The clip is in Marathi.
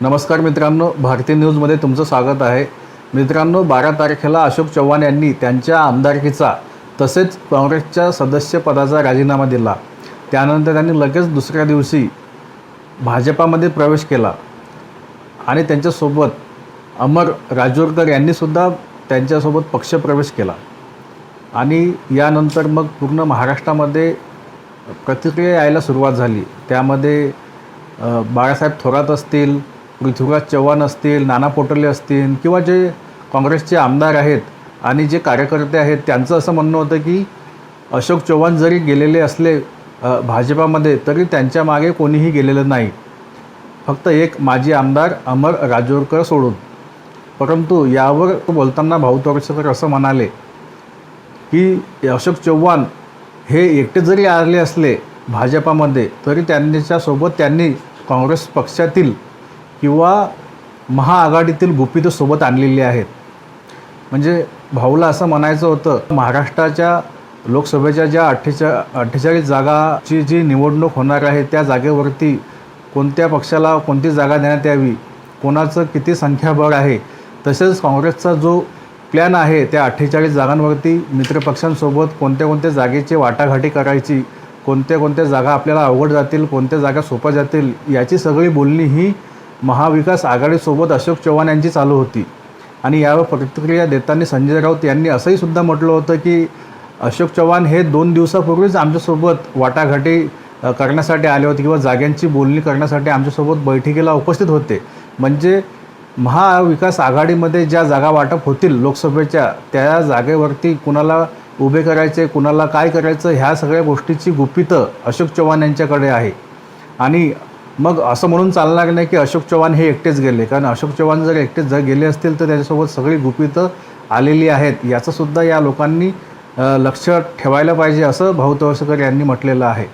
नमस्कार मित्रांनो भारतीय न्यूजमध्ये तुमचं स्वागत आहे. मित्रांनो बारा तारखेला अशोक चव्हाण यांनी त्यांच्या आमदारकीचा तसेच काँग्रेसच्या सदस्यपदाचा राजीनामा दिला. त्यानंतर त्यांनी लगेच दुसऱ्या दिवशी भाजपामध्ये प्रवेश केला. आणि त्यांच्यासोबत अमर राजूरकर यांनीसुद्धा त्यांच्यासोबत पक्षप्रवेश केला. आणि यानंतर मग पूर्ण महाराष्ट्रामध्ये प्रतिक्रिया यायला सुरुवात झाली. त्यामध्ये बाळासाहेब थोरात असतील म्हणजे पृथ्वीराज चव्हाण असतील नाना पोटले असतील किंवा जे काँग्रेसचे आमदार आहेत आणि जे कार्यकर्ते आहेत त्यांचं असं म्हणणं होतं की अशोक चव्हाण जरी गेलेले असले भाजपामध्ये तरी त्यांच्या मागे कोणीही गेलेलं नाही. फक्त एक माजी आमदार अमर राजोरकर सोडून. परंतु यावर बोलताना भाऊ तोरसेकर असं म्हणाले की अशोक चव्हाण हे एकटे जरी आले असले भाजपामध्ये तरी त्यांच्यासोबत त्यांनी काँग्रेस पक्षातील किंवा महाआघाडीतील गुपितं सोबत आणलेली आहेत. म्हणजे भाऊला असं म्हणायचं होतं महाराष्ट्राच्या लोकसभेच्या ज्या अठ्ठेचा अठ्ठेचाळीस जागाची जी निवडणूक होणार आहे त्या जागेवरती कोणत्या पक्षाला कोणती जागा देण्यात यावी कोणाचं किती संख्याबळ आहे तसेच काँग्रेसचा जो प्लॅन आहे त्या अठ्ठेचाळीस जागांवरती मित्रपक्षांसोबत कोणत्या कोणत्या जागेची वाटाघाटी करायची कोणत्या कोणत्या जागा आपल्याला अवघड जातील कोणत्या जागा सोप्या जातील याची सगळी बोलणी ही महाविकास आघाडीसोबत अशोक चव्हाण यांची चालू होती. आणि यावर प्रतिक्रिया देताना संजय राऊत यांनी असंही सुद्धा म्हटलं होतं की अशोक चव्हाण हे दोन दिवसापूर्वीच आमच्यासोबत वाटाघाटी करण्यासाठी आले होते किंवा जाग्यांची बोलणी करण्यासाठी आमच्यासोबत बैठकीला उपस्थित होते. म्हणजे महाविकास आघाडीमध्ये ज्या जागा वाटप होतील लोकसभेच्या त्या जागेवरती कुणाला उभे करायचे कुणाला काय करायचं ह्या सगळ्या गोष्टीची गुपितं अशोक चव्हाण यांच्याकडे आहे. आणि मग असं म्हणून चालणार नाही की अशोक चव्हाण हे एकटेच गेले. कारण अशोक चव्हाण जर एकटेच जर गेले असतील तर त्याच्यासोबत सगळी गुपितं आलेली आहेत. याचंसुद्धा या लोकांनी लक्ष ठेवायला पाहिजे असं भाऊ तवसकर यांनी म्हटलेलं आहे.